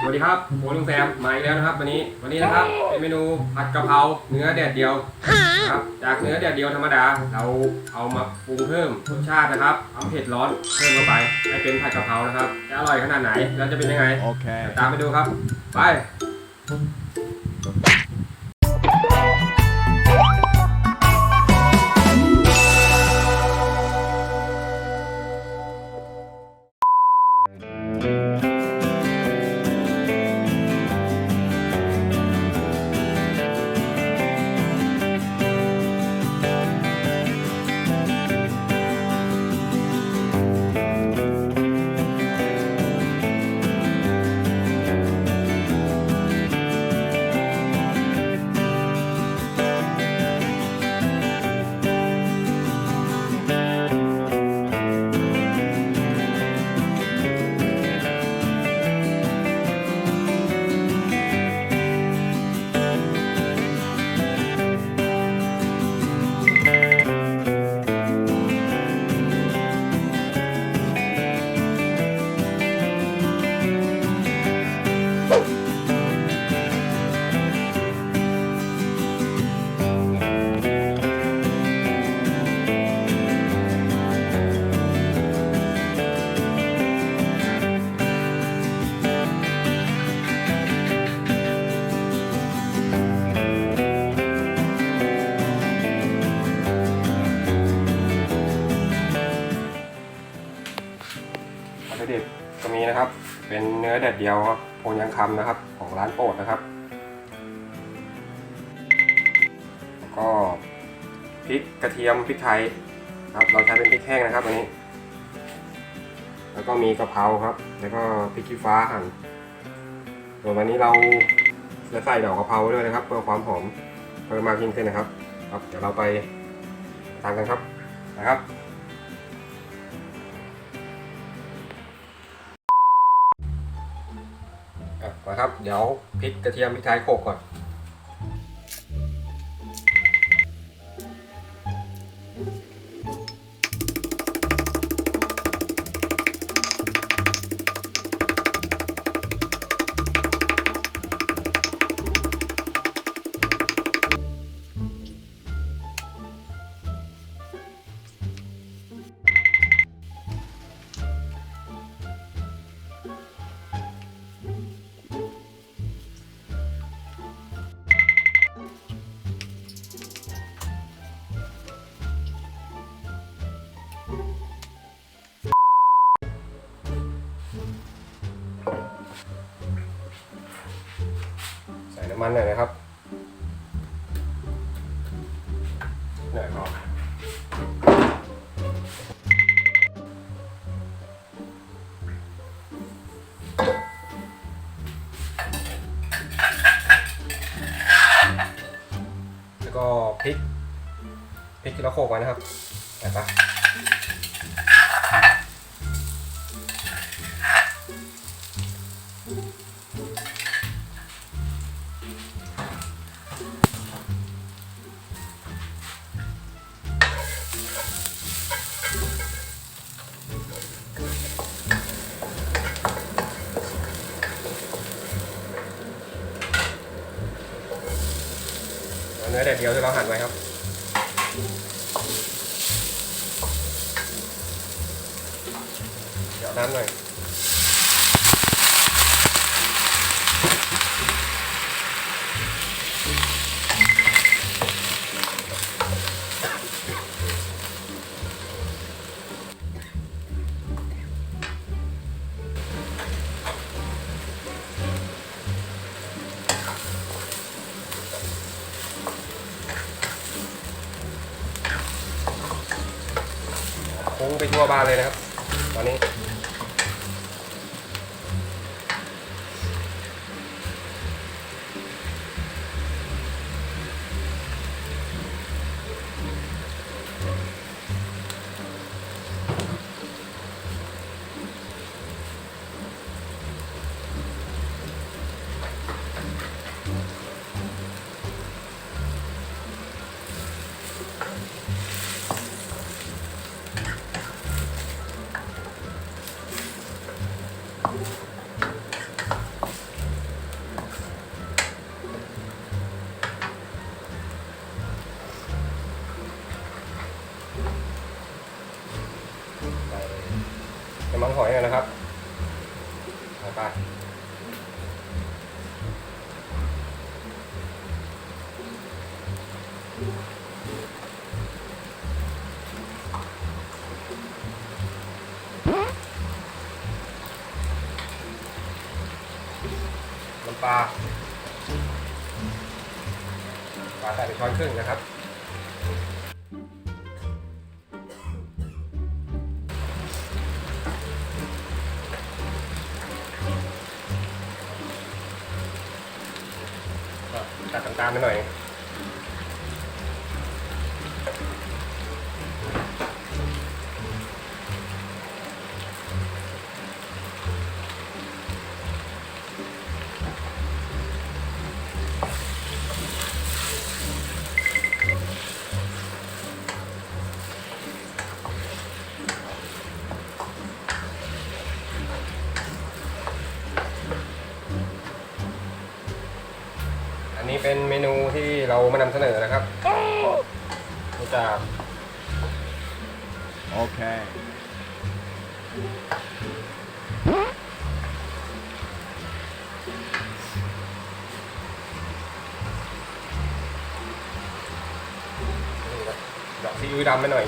สวัสดีครับผมลุงแซมมาอีกแล้วนะครับ วันนี้วันนี้นะครับเป็นเมนูผัดกะเพราเนื้อแดดเดียวนะครับจากเนื้อแดดเดียวธรรมดา เราเอามาปรุงเพิ่มรสชาตินะครับเอาเผ็ดร้อนเพิ่มเข้าไปให้เป็นผัดกะเพรานะครับจะอร่อยขนาดไหนแล้วจะเป็นยังไง Okay. ตามไปดูครับ ไป นเนื้อแดดเดียวครับโพนยังคำนะครับ ของร้านโปรดนะครับแล้วก็พริกกระเทียมพริกไทยครับ เราใช้เป็นพริกแห้งนะครับอันนี้ แล้วก็มีกะเพราครับ แล้วก็พริกขี้ฟ้าหั่นส่วนวันนี้เราจะใส่ดอกกะเพราด้วยนะครับ เพื่อความหอมเพิ่มมากยิ่งขึ้นนะครับ ครับ เดี๋ยวเราไปทานกันครับนะครับ อะครับ เดี๋ยวพริกกระเทียมพริกไทยโขกก่อน มันหน่อยนะครับหน่อยพอแล้วก็พริกพริกที่เราโขกไว้นะครับใส่ปะเอาเนื้ เดียวที่เราหั่นไว้ครับเดี๋ยวน้ำหน่อย ไปทั่วบ้านเลยนะครับ ตอนนี้าปลาใส่ไปช้อนครึ่งนะครับก็ตัดตาลไปหน่อย เป็นเมนูที่เรามานำเสนอนะครับมาจาก Okay. นี่ครับดอกซีอิ๊วดำไปหน่อย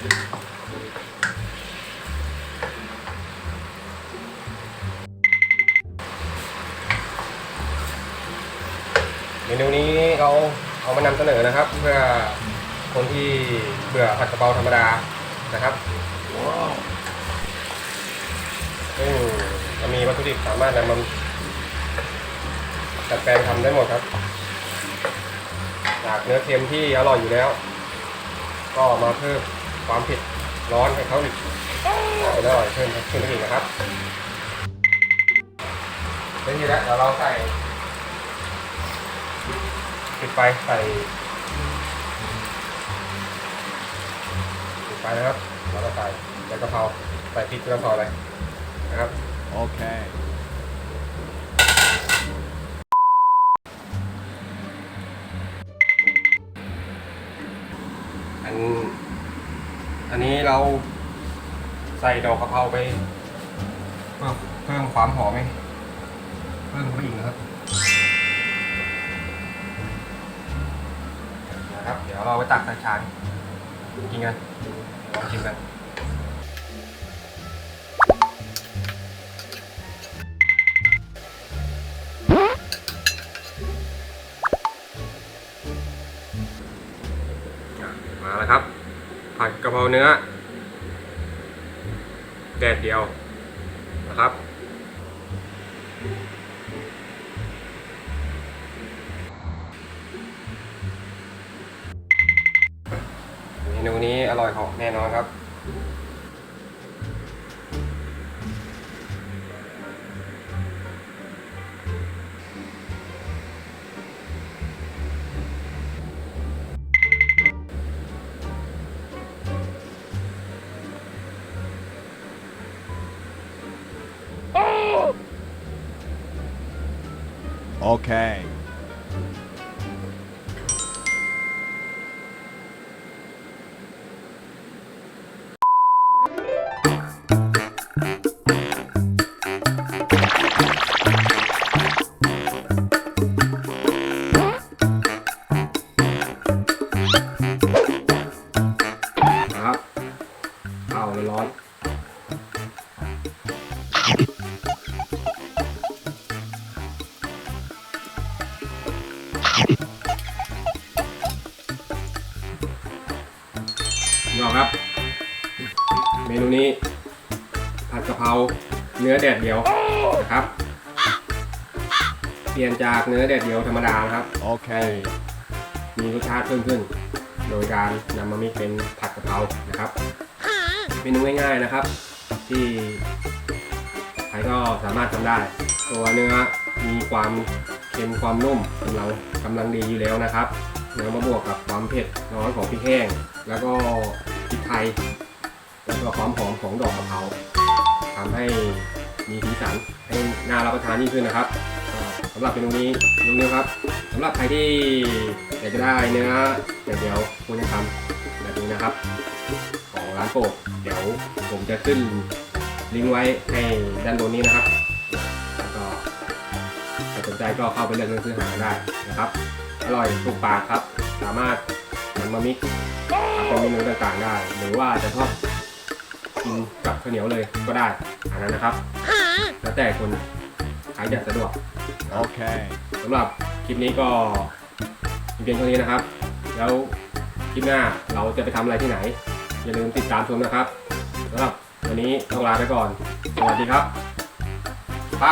เมนูนี้เราเอามานำเสนอนะครับ เพื่อคนที่เบื่อผัดกะเพราธรรมดานะครับซึ่งเรามีวัตถุดิบสามารถนำมาดัดแปลงทำได้หมดครับ จากเนื้อเค็มที่อร่อยอยู่แล้ว ก็มาเพิ่ม ความเผ็ดร้อนให้เขาอีกให้อร่อยเพิ่มขึ้นไปอีกนะครับเช่นนี้แล้วเดี๋ยวเราใส่ปิดไฟใส่ปิดไฟนะครับแล้วก็ใส่ใบกะเพราใส่พริกกระเพราเลยนะครับ Okay. อัน อันนี้เราใส่ดอกกะเพราไป เพิ่มเพิ่มความหอมไหมเพิ่มไปอีกนะครับนะครับ เดี๋ยวเราไปตักใส่ชามกินกันลองชิมกันมาแล้วครับ ผัดกะเพราเนื้อ แดดเดียวนะครับ เมนูนี้อร่อยของแน่นอนครับ Okay. นะครับ เปลี่ยนจากเนื้อแดดเดียวธรรมดานะครับ Okay. มีรสชาติเพิ่มขึ้น โดยการนำมามิกเป็นผัดกะเพรานะครับเมนูง่ายๆนะครับ ที่ใครก็สามารถทำได้ ตัวเนื้อมีความเค็มความนุ่มกำลังกำลังดีอยู่แล้วนะครับแล้วมาบวกกับความเผ็ดร้อนของพริกแห้ง แล้วก็พริกไทย แล้วก็ความหอมของดอกกะเพราทำให้ มีสีสันให้น่ารับประทานยิ่งขึ้นนะครับสำหรับเมนูนี้ลุงนิวครับสำหรับใครที่อยากจะได้เนื้อเดี๋ยวเดี๋ยวคุณจะทำแบบนี้นะครับ ของร้านโปกเดี๋ยวผมจะขึ้นลิงก์ไว้ให้ด้านบนนี้นะครับแล้วก็ถ้าสนใจก็เข้าไปเลือกเลือซื้อหาได้นะครับ อร่อยถูกปากครับ สามารถนำมามิกซ์เป็นเมนูต่างๆได้ หรือว่าจะทอดกินกับข้าวเหนียวเลยก็ได้อันนั้นนะครับ แล้วแต่คนใครจะสะดวก Okay. สำหรับคลิปนี้ก็มีเพียงเท่านี้นะครับ แล้วคลิปหน้าเราจะไปทำอะไรที่ไหน อย่าลืมติดตามชมนะครับสำหรับวันนี้ต้องลาไปก่อน สวัสดีครับ ไป